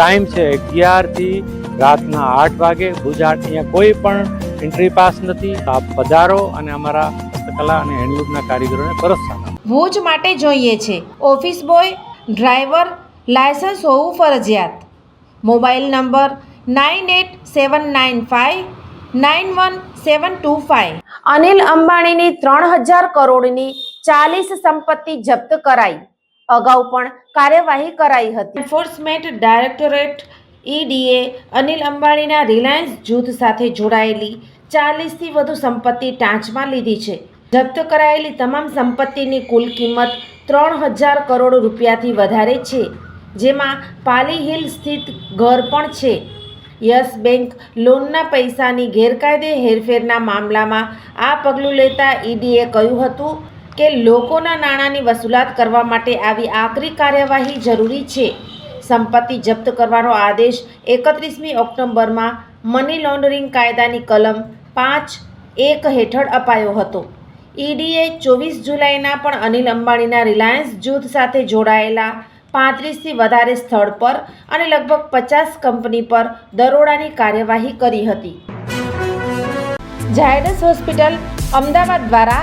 Time છે અગિયારથી રાતના આઠ વાગે. ગુજરાત અહીંયા કોઈ પણ એન્ટ્રી પાસ નથી. આપ પધારો અને અમારા હસ્તકલા અને હેન્ડલૂમના કારીગરોને પ્રોત્સાહન ભુજ માટે જોઈએ છે. ઓફિસ બોય ડ્રાઈવર લાયસન્સ હોવું ફરજિયાત. Mobile number nine eight seven nine five nine one seven two five Anil અંબાણીની ત્રણ હજાર કરોડની ચાલીસ સંપત્તિ જપ્ત કરાઈ. અગાઉ પણ કાર્યવાહી કરાઈ હતી. એન્ફોર્સમેન્ટ ડાયરેક્ટોરેટ ઈડીએ અનિલ અંબાણીના રિલાયન્સ જૂથ સાથે જોડાયેલી ચાલીસથી વધુ સંપત્તિ ટાંચમાં લીધી છે. જપ્ત કરાયેલી તમામ સંપત્તિની કુલ કિંમત ત્રણ હજાર કરોડ રૂપિયાથી વધારે છે, જેમાં પાલી હિલ સ્થિત ઘર પણ છે. યસ બેંક લોનના પૈસાની ગેરકાયદે હેરફેરના મામલામાં આ પગલું લેતા ઈડીએ કહ્યું હતું કે લોકોના નાણાંની વસૂલાત કરવા માટે આવી આકરી કાર્યવાહી જરૂરી છે. સંપત્તિ જપ્ત કરવાનો આદેશ એકત્રીસમી ઓક્ટોબરમાં મની લોન્ડરિંગ કાયદાની કલમ પાંચ એક હેઠળ અપાયો હતો. ઈડીએ ચોવીસ જુલાઈના પણ અનિલ અંબાણીના રિલાયન્સ જૂથ સાથે જોડાયેલા પાંત્રીસથી વધારે સ્થળ પર અને લગભગ પચાસ કંપની પર દરોડાની કાર્યવાહી કરી હતી. ઝાયડસ હોસ્પિટલ અમદાવાદ દ્વારા